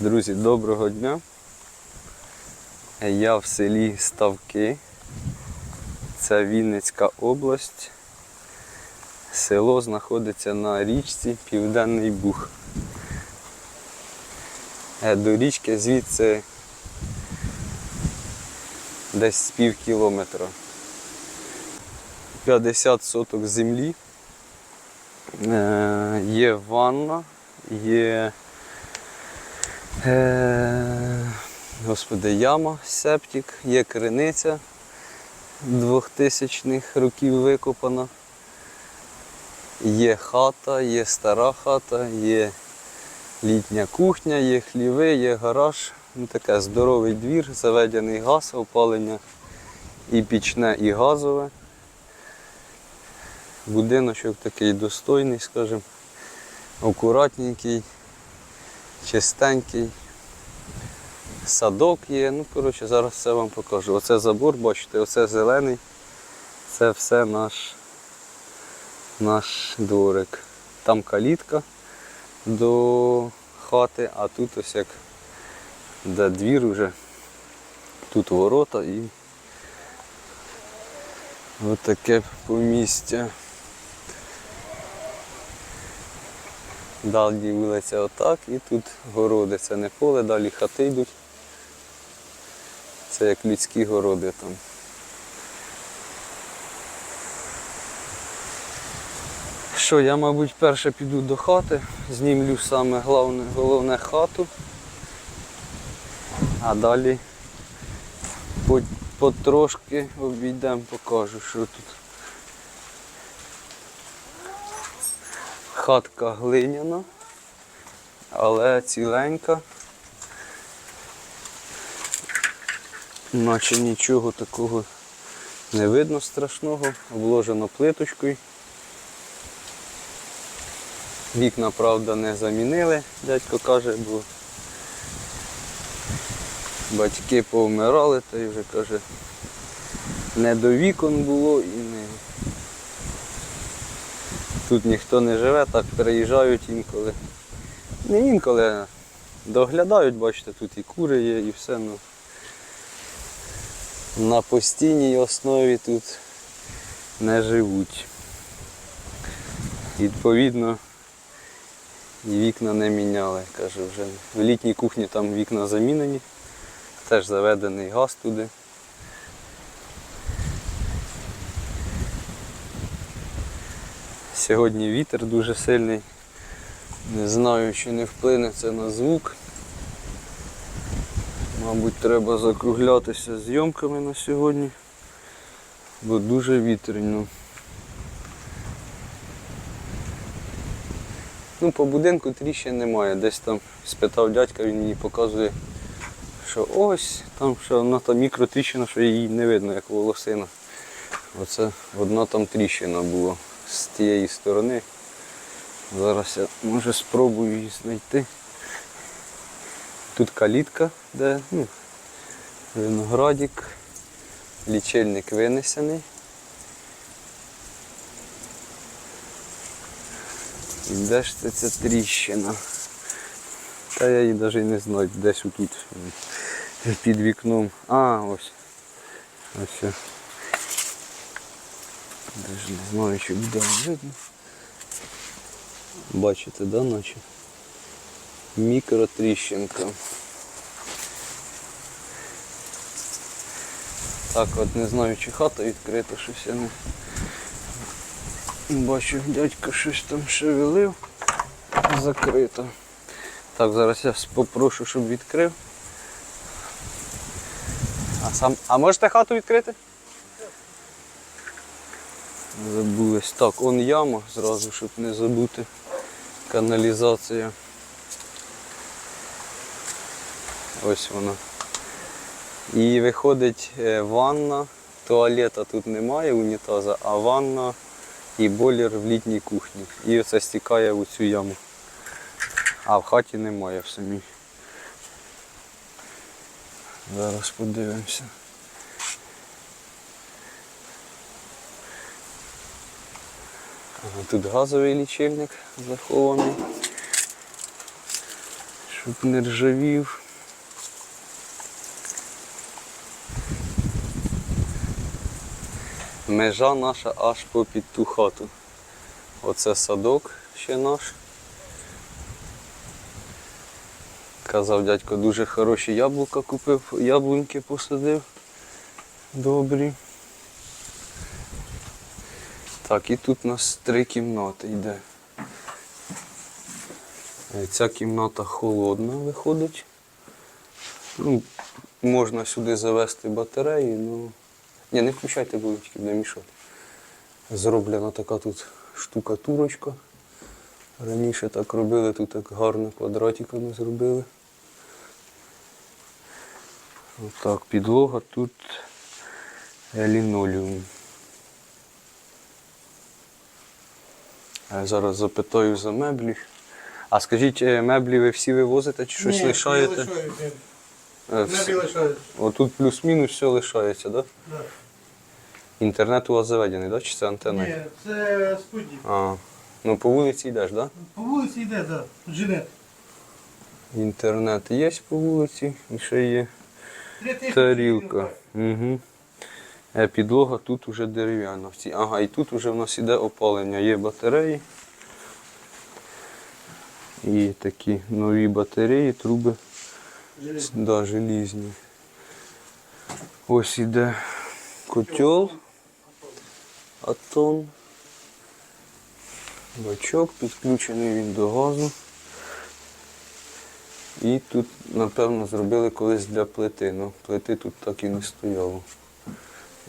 Друзі, доброго дня. Я в селі Ставки. Це Вінницька область. Село знаходиться на річці Південний Буг. Е, До річки звідси десь з пів кілометра. 50 соток землі. Е, Є ванна, є Е, Господи, яма, септик, є криниця 2000-х років викопана. Є хата, є стара хата, є літня кухня, є хліви, є гараж. Ну, таке здоровий двір, заведений газ, опалення і пічне, і газове. Будиночок такий достойний, скажімо, акуратненький чистенький. Садок є. Ну, коротше, зараз все вам покажу. Оце забор, бачите, оце зелений. Це все наш, наш дворик. Там калітка до хати, а тут ось як де двір вже. Тут ворота і отаке помістя. Далі вулиця отак і тут городи. Це не поле, далі хати йдуть. Це як людські городи там. Що, я, мабуть, перше піду до хати, знімлю саме головне, головне хату, а далі потрошки обійдемо, покажу, що тут. Хатка глиняна, але ціленька. Наче нічого такого не видно страшного, обложено плиточкою. Вікна, правда, не замінили, дядько каже, бо батьки повмирали, та й вже каже, не до вікон було. Тут ніхто не живе, так приїжджають інколи. Не інколи доглядають, бачите, тут і кури є, і все. Ну, на постійній основі тут не живуть. Відповідно, і вікна не міняли. Кажу, вже в літній кухні там вікна замінені, теж заведений газ туди. Сьогодні вітер дуже сильний. Не знаю, чи не вплине це на звук. Мабуть, треба закруглятися зйомками на сьогодні, бо дуже вітряно. Ну, по будинку тріщин немає. Десь там спитав дядька, він мені показує, що ось там ще одна там мікротріщина, що її не видно, як волосина. Оце одна там тріщина була з тієї сторони. Зараз я може спробую її знайти. Тут калітка, де ну, виноградик, лічильник винесений. І де ж це ця тріщина? Та я її навіть не знаю, десь отут під вікном. А, ось. Ось. Даже не знаю, чи буде видно. Бачите, да, наче? Мікротріщинка. Так от не знаю, чи хата відкрита, щось я не бачу, дядько щось там шевелив. Закрито. Так, зараз я попрошу, щоб відкрив. А сам. А можете хату відкрити? Забулись. Так, он яма зразу, щоб не забути. Каналізація. Ось вона. І виходить е, ванна, туалета тут немає, унітаза, а ванна і бойлер в літній кухні. І оце стікає в цю яму. А в хаті немає в самій. Зараз подивимося. Тут газовий лічильник захований. Щоб не ржавів. Межа наша аж попід ту хату. Оце садок ще наш. Казав дядько, дуже хороші яблука купив, яблуньки посадив. Добрі. Так, і тут у нас три кімнати йде. Е, Ця кімната холодна виходить. Ну, можна сюди завести батареї, ну. Ні, не включайте, тільки буде мішати. Зроблена така тут штукатурочка. Раніше так робили, тут так гарно квадратиками зробили. Отак, підлога тут е, лінолеум. Зараз запитаю за меблі. А скажіть, е, меблі ви всі вивозите чи щось Ні, лишаєте? Не лишаю, ні. Е. Меблі лишаю. Отут плюс-мінус все лишається, так? Да? Да. Інтернет у вас заведений, да? чи це антенна? Ні, це студія. А, ну по вулиці йдеш, так? Да? По вулиці йде, так. Да. Джинет. Інтернет є по вулиці, і ще є тарілка. Угу. Е, підлога тут уже дерев'яна. Ага, і тут уже в нас іде опалення. Є батареї. І такі нові батареї, труби Жилет. да, желізні. Ось іде котел. Атон. Бачок, підключений він до газу. І тут, напевно, зробили колись для плити. Ну, плити тут так і не стояло.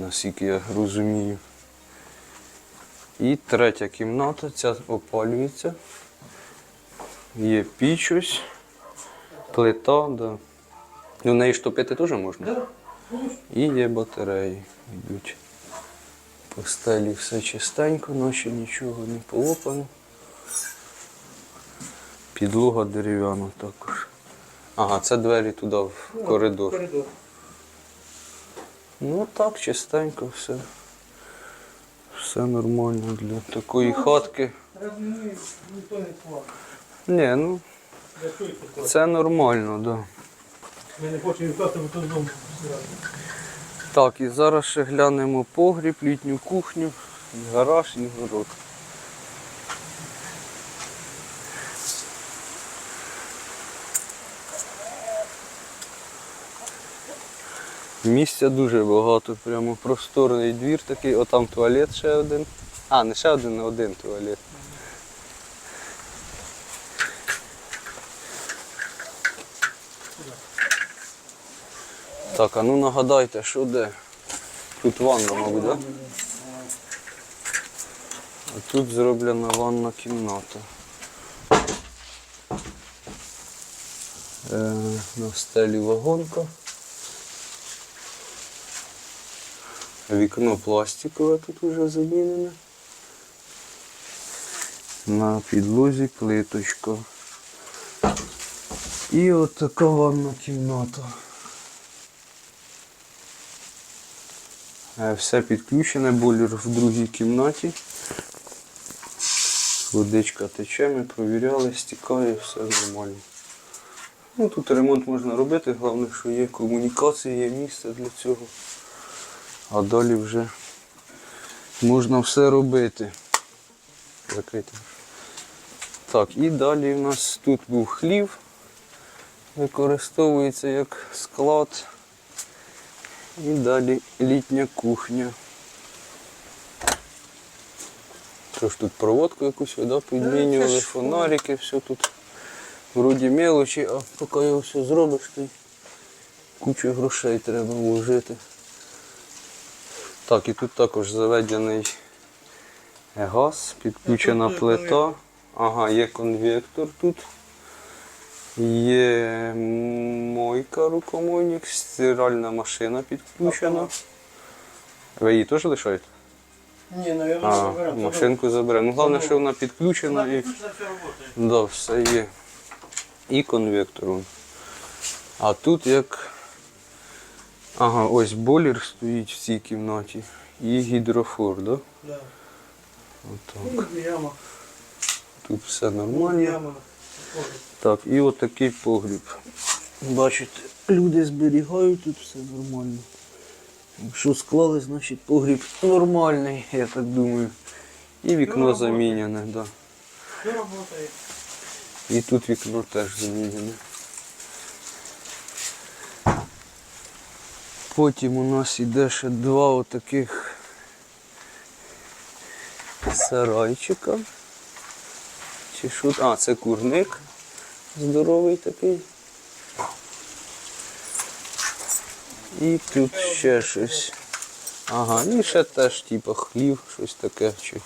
Наскільки я розумію. І третя кімната, ця опалюється. Є піч ось, плита, да. Ну, в неї ж топити теж можна. І є батареї йдуть. По стелі все чистенько, ночі нічого не полопано. Підлога дерев'яна також. Ага, це двері туди в Ну, коридор. Ну так, чистенько все. Все нормально для такої хатки. Раз ніхто не плакав. Ні, ну це нормально, так. Да. Ми не хочемо відкласти, бо тут дому. Так, і зараз ще глянемо погріб, літню кухню, гараж і город. Місця дуже багато, прямо просторний двір такий, отам туалет ще один. А, не ще один, а один туалет. Так, а ну нагадайте, що де? Тут ванна, мабуть? Да? А тут зроблена ванна кімната. Е, на стелі вагонка. Вікно пластикове тут вже замінене. На підлозі плиточка. І от ванна кімната. Е, Все підключене, бойлер в другій кімнаті. Водичка тече, ми провіряли, стікає, все нормально. Ну, тут ремонт можна робити, головне, що є комунікації, є місце для цього. А далі вже можна все робити. Закрити. Так, і далі в нас тут був хлів, використовується як склад. І далі літня кухня. Що ж тут проводку якусь да, підмінювали, фонарики, все тут вроді мелочі, а поки його все зробиш, то й кучу грошей треба вложити. Так, і тут також заведений газ, підключена плита. Ага, є конвектор тут. Є мойка рукомойник, стиральна машина підключена. Ви її теж лишаєте? Ні, навіть А, заберемо. машинку заберемо. Ну, головне, що вона підключена і да, все є. І конвектор. А тут як. Ага, ось бойлер стоїть в цій кімнаті. І гідрофор, да? Да. Отак. Ну, яма. Тут все Ну, нормально. яма. Так, і отакий погріб. Бачите, люди зберігають тут все нормально. Якщо склали, значить погріб нормальний, я так думаю. І вікно заміняне, так. Да. І тут вікно теж замінене. Потім у нас іде ще два отаких сарайчика. Чи що? А, це курник здоровий такий. І тут ще щось. Ага, і ще теж типу хлів, щось таке, чи,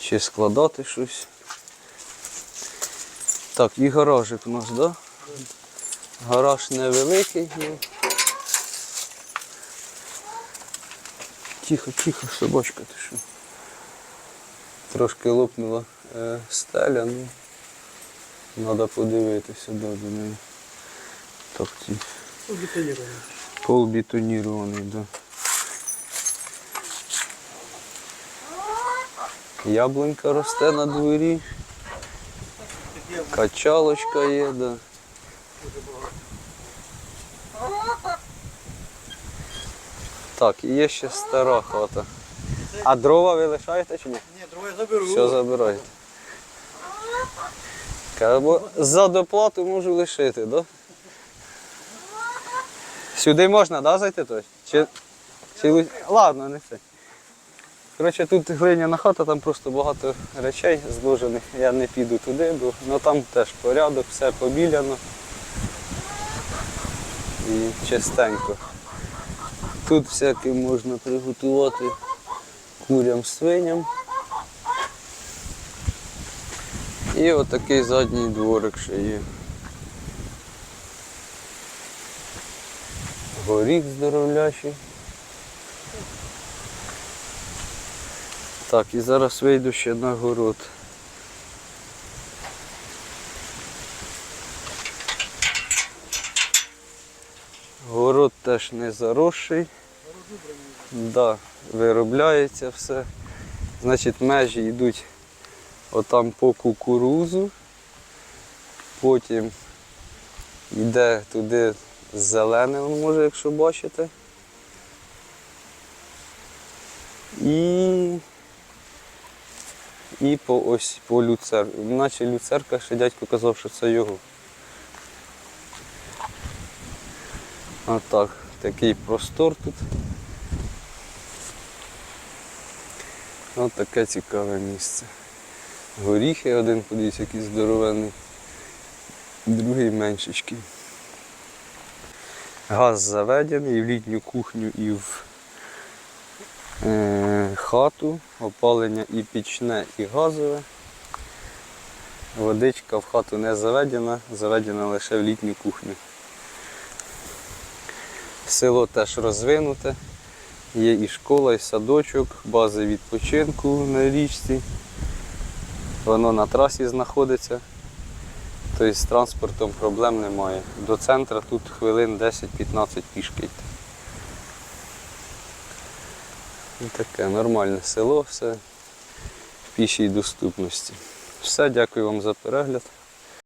чи складати щось. Так, і гаражик у нас, так? Да? Гараж невеликий. Тихо, тихо, собачка ти що. Трошки лопнула е, стеля, ну. Треба подивитися до неї. Так, ці Ну, детонировано. пол да. Яблунька росте на дворі. Качалочка є, да. Так, і є ще стара хата. А дрова ви лишаєте чи ні? Ні, другое заберу. Все забираєте. Каже, бо за доплату можу лишити, так? Да? Сюди можна, да, зайти той? Чи, чи... Ладно, не це. Коротше, тут глиняна хата, там просто багато речей зложених. Я не піду туди, бо ну, там теж порядок, все побіляно. І чистенько. Тут всяке можна приготувати курям, свиням. І отакий задній дворик ще є. Горіх здоровлячий. Так, і зараз вийду ще на город. Город теж не заросший. Да, виробляється все. Значить, межі йдуть отам по кукурузу, потім йде туди зелене, може, якщо бачите. І, і по ось по люцерку. Наче люцерка ще дядько казав, що це його. А так, такий простор тут. Ось таке цікаве місце. Горіхи один, подивіться, який здоровенний, другий меншечкий. Газ заведений і в літню кухню, і в е, хату, опалення і пічне, і газове. Водичка в хату не заведена, заведена лише в літню кухню. Село теж розвинуте. Є і школа, і садочок, бази відпочинку на річці. Воно на трасі знаходиться. Тобто з транспортом проблем немає. До центру тут хвилин 10-15 пішки йти. Таке нормальне село, все в пішій доступності. Все, дякую вам за перегляд.